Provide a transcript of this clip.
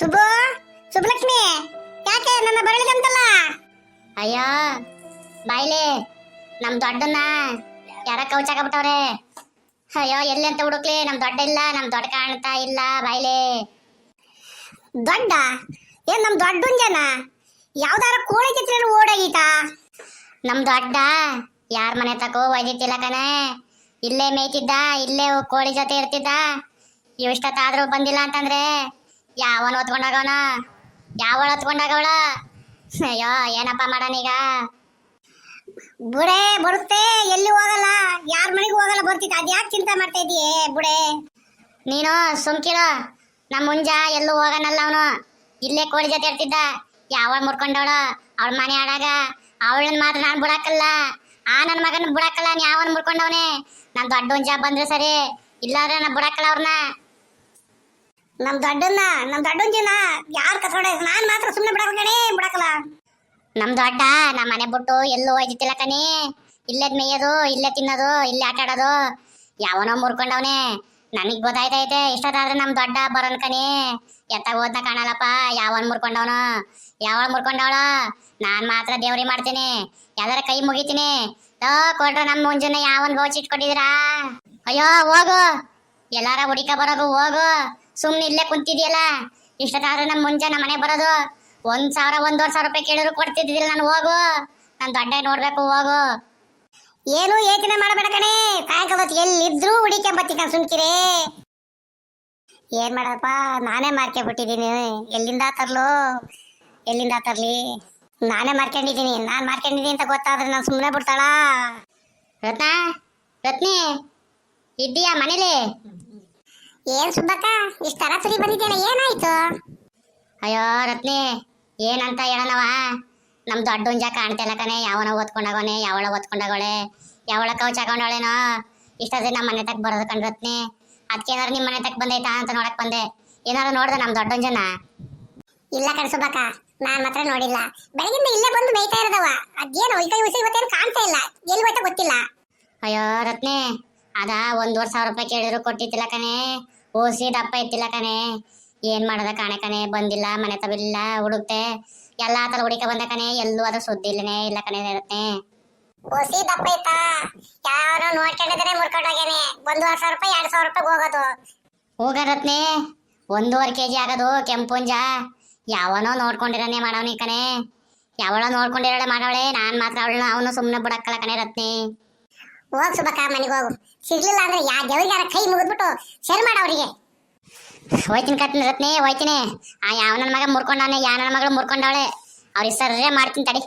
ಸುಬ್ಬು ಸುಬ್ಬಲಕ್ಷ್ಮಿ ಯಾಕೆ ನನ್ನ ಬರಲಿಲ್ಲಂತಲ್ಲ ಅಯ್ಯೋ ಬಾಯ್ಲೆ ನಮ್ ದೊಡ್ಡನ್ನ ಯಾರ ಕೌಚಾಕಬಿಟ್ಟವ್ರೆ ಅಯ್ಯೋ ಎಲ್ಲಿ ಅಂತ ಹುಡುಕ್ಲಿ ನಮ್ ದೊಡ್ಡ ಇಲ್ಲ ನಮ್ ದೊಡ್ಡ ಕಾಣ್ತಾ ಇಲ್ಲ ಬಾಯ್ಲೆ. ದೊಡ್ಡ? ಏನ್ ನಮ್ ದೊಡ್ಡ ಜನ ಯಾವ್ದಾರ ಕೋಳಿ ಚಿತ್ರ ಓಡೋಗೀತ ನಮ್ ದೊಡ್ಡ ಯಾರ ಮನೆ ತಕೋ ಒಯ್ದಿತ್ತಿಲ್ಲ ಕಣೆ. ಇಲ್ಲೇ ಮೇಯ್ತಿದ್ದ ಇಲ್ಲೇ ಕೋಳಿ ಜೊತೆ ಇರ್ತಿದ್ದ. ಇವಿಷ್ಟತ್ತಾದ್ರೂ ಬಂದಿಲ್ಲ ಅಂತಂದ್ರೆ ಯಾವನ್ ಹೊತ್ಕೊಂಡಾಗವನ? ಯಾವಳ ಹೊತ್ಕೊಂಡಾಗವಳ? ಅಯ್ಯೋ, ಏನಪ್ಪ ಮಾಡೋಣೀಗ ಬುಡೆ, ಬರುತ್ತೆ, ಎಲ್ಲಿ ಹೋಗಲ್ಲ? ಯಾರ ಮನೆಗೂ ಹೋಗಲ್ಲ ಬರ್ತಿತ್ತು ಅದ್ಯಾಕೆ ಚಿಂತೆ ಮಾಡ್ತಾ ಇದೀಯೇ ಬುಡೆ? ನೀನು ಸುಮ್ಕಿರೋ. ನಮ್ಮ ಮುಂಜ ಎಲ್ಲೂ ಹೋಗನಲ್ಲ ಅವನು. ಇಲ್ಲೇ ಕೋಳಿ ಜೊತೆ ಇರ್ತಿದ್ದ. ಯಾವಳ ಮುರ್ಕೊಂಡವಳ? ಅವಳ ಮನೆ ಆಡಾಗ. ಅವಳನ್ನ ಮಾತ್ರ ನಾನು ಬಿಡಾಕಲ್ಲ. ಆ ನನ್ನ ಮಗನ ಬಿಡಾಕಲ್ಲ ಯಾವನ್ ಮುರ್ಕೊಂಡವನೆ? ನಾನು ದೊಡ್ಡ ಹುಂಜ ಬಂದ್ರೆ ಸರಿ. ಇಲ್ಲಾದ್ರೆ ನಾನು ಬಿಡಾಕಲ್ಲ ಅವ್ರನ್ನ ನಮ್ ದೊಡ್ಡನ್ನ, ನಮ್ ದೊಡ್ಡಂಜಿನ ಯಾರು ಕಸೋಡ ನಾನ್ ಮಾತ್ರ ಸುಮ್ನೆ ಬಿಡಕಣೆ ಬಿಡಕಲ್ಲ. ನಮ್ ದೊಡ್ಡ ನಮ್ಮ ಮನೆ ಬಿಟ್ಟು ಎಲ್ಲೂ ಹೋಯ್ತಿಲ್ಲ ಕಣಿ. ಇಲ್ಲೇ ಮೇಯೋದು, ಇಲ್ಲೇ ತಿನ್ನೋದು, ಇಲ್ಲೇ ಆಟ ಆಡೋದು. ಯಾವನೋ ಮುರ್ಕೊಂಡವನೆ. ನನಗ್ ಗೊತ್ತಾಯ್ತೈತೆ, ಇಷ್ಟೊತ್ತಾದ್ರೆ ನಮ್ ದೊಡ್ಡ ಬರೋನ್ ಕಣಿ. ಎತ್ತ ಓದ್ನ ಕಾಣಲ್ಲಪ್ಪ, ಯಾವನ್ ಮುರ್ಕೊಂಡವನು? ಯಾವಳ ಮುರ್ಕೊಂಡವಳ? ನಾನ್ ಮಾತ್ರ ದೇವ್ರಿ ಮಾಡ್ತೀನಿ. ಎಲ್ಲರ ಕೈ ಮುಗಿತೀನಿ. ಓ ಕೊಡ್ರ ನಮ್ ಮುಂಜಾನೆ ಯಾವನ್ ಗೋಚ್ ಇಟ್ಕೊಂಡಿದ್ದೀರಾ ಅಯ್ಯೋ, ಹೋಗು. ಎಲ್ಲಾರ ಹುಡಿಕ ಬರೋದು ಹೋಗು. ಸುಮ್ನೆ ಇಲ್ಲೇ ಕುಂತಿದ್ಯಲ್ಲ? ಇಷ್ಟೊತ್ತಾದ್ರೆ ನಮ್ಮ ಮುಂಜಾನೆ ಮನೆ ಬರೋದು? ಒಂದ್ ಸಾವಿರ, ಒಂದೂವರೆ ಸಾವಿರ ರೂಪಾಯಿ ಕೇಳಿದ್ರು ಕೊಡ್ತಿದ್ದಿಲ್ಲ ನಾನು, ಹೋಗು. ನಾನು ದೊಡ್ಡ ನೋಡ್ಬೇಕು, ಹೋಗು. ಏನು ಯೋಚನೆ ಮಾಡಬೇಡ ಕಣೆ. ಸಾಯಂಕಾಲ ಎಲ್ಲಿದ್ರು ಹುಡಿಕೆ ಸುಮ್ಕಿರಿ. ಏನ್ ಮಾಡಪ್ಪ? ನಾನೇ ಮಾರ್ಕೆ ಬಿಟ್ಟಿದ್ದೀನಿ. ಎಲ್ಲಿಂದ ತರ್ಲು? ಎಲ್ಲಿಂದ ತರ್ಲಿ? ನಾನೇ ಮಾರ್ಕೊಂಡಿದ್ದೀನಿ ನಾನು ಮಾರ್ಕೊಂಡಿದ್ದೀನಿ ಅಂತ ಗೊತ್ತಾದ್ರೆ ನಾನು ಸುಮ್ಮನೆ ಬಿಡ್ತಾಳ? ರತ್ನ? ರತ್ನಿ? ಇದ್ದೀಯಾ ಮನೇಲಿ? ಏನ್ ಸುಬ್ಬಕ್ಕ ಇಷ್ಟ ತರಾತುರಿ ಬಂದಿದ್ದೇನೆ ಏನಾಯ್ತು? ಅಯ್ಯೋ ರತ್ನಿ ಏನಂತ ಹೇಳನವ? ನಮ್ ದೊಡ್ಡ ಹುಂಜ ಕಾಣ್ತಿಲ್ಲ ಕಣೆ ಯಾವನ ಓದ್ಕೊಂಡಾಗೋನೆ ಯಾವಳ ಓದ್ಕೊಂಡಾಗೋಳೆ ಯಾವಳ ಕೌಚ್ ಹಾಕೊಂಡವಳೇನೋ ಇಷ್ಟೊತ್ತಿಗೆ ನಮ್ಮ ಮನೆ ತಕ್ಕ ಬರೋದು ಕಣ್ ರತ್ನಿ. ಅದಕ್ಕೆ ಏನಾರು ನಿಮ್ಮ ಮನೆ ತಕ್ ಬಂದೈತಾ ಅಂತ ನೋಡಕ್ ಬಂದೆ. ಏನಾದ್ರು ನೋಡ್ದೆ ನಮ್ ದೊಡ್ಡ ಹುಂಜನ ಇಲ್ಲ ಕಣ್ ಸುಬ್ಬಕ್ಕ ನಾನ್ ಮಾತ್ರ ನೋಡಿಲ್ಲ. ಬೆಳಗಿಂದ ಇಲ್ಲೇ ಬಂದು ಮೇಯ್ತಾ ಇರೋದವ. ಅದೇನು ಉಸಿ ಇವತ್ತೇನು ಕಾಣ್ತಾ ಇಲ್ಲ. ಎಲ್ಲಿ ಹೋಯ್ತಾ ಗೊತ್ತಿಲ್ಲ. ಅಯ್ಯೋ ರತ್ನೆ ಅದ ಒಂದೂವರೆ ಸಾವಿರ ರೂಪಾಯಿ ಕೇಳಿದ್ರು ಕೊಟ್ಟಿದ್ದಿಲ್ಲ ಕಣೆ. ಓಸಿ ದಪ್ಪ ಇತ್ತಿಲ್ಲ ಕಣೆ. ಏನ್ ಮಾಡದ ಕಾಣೆ ಕಣೆ. ಬಂದಿಲ್ಲ ಮನೆ ತವಿಲ್ಲ ಹುಡುಕ್ತೆ ಎಲ್ಲಾ ತರ ಹುಡುಕ ಬಂದ ಕಣೆ. ಎಲ್ಲೂ ಅದ್ರ ಸುದ್ದಿ ಇಲ್ಲನೆ. ಇಲ್ಲ ಕಣೆ ಇರುತ್ತೆ. ಓಸಿ ದಪ್ಪ ಇತ್ತ? ಯಾರೋ ನೋಡ್ಕೊಂಡಿದ್ರೆ ಮುರ್ಕೊಂಡೋಗ್ಯಾನೆ ಒಂದೂವರೆ ಸಾವಿರ ರೂಪಾಯಿ ಎರಡ್ ಸಾವಿರ ರೂಪಾಯಿ ಹೋಗೋದು. ಹೋಗ ರತ್ನೆ. ಒಂದೂವರೆ ಕೆ ಜಿ ಆಗೋದು ಕೆಂಪುಂಜ ಯಾವನೋ ನೋಡ್ಕೊಂಡಿರನೆ ಮಾಡವನಿ ಕಣೆ. ಯಾವಳ ನೋಡ್ಕೊಂಡಿರಳೆ ಮಾಡವಳೆ. ನಾನ್ ಮಾತ್ರ ಅವಳನ್ನ ಅವನು ಸುಮ್ಮನೆ ಬಿಡಕ್ಕಲ್ಲ ಕಣೆ ರತ್ನೆ. ಹೋಗ್ ಸುಬಕ್ಕ ಮನೆಗೆ ಹೋಗು. ಸಿಗ್ಲಿಲ್ಲ ಅಂದ್ರೆ ಯಾ ದೇವ್ರಿಗಾರ ಕೈ ಮುಗಿದ್ಬಿಟ್ಟು ಶೇರ್ ಮಾಡ ಅವರಿಗೆ. ಹೋಯ್ತೀನಿ ಕತ್ನಿ ರತ್ನೇ, ಹೋಯ್ತೀನಿ. ಆ ಯಾವ ನನ್ನ ಮಗ ಮುರ್ಕೊಂಡವನೆ ಯಾ ನನ್ನ ಮಗಳು ಮುರ್ಕೊಂಡವಳೆ ಅವ್ರಿಗೆ ಸರ್ರೆ ಮಾಡ್ತೀನಿ ತಡಿ.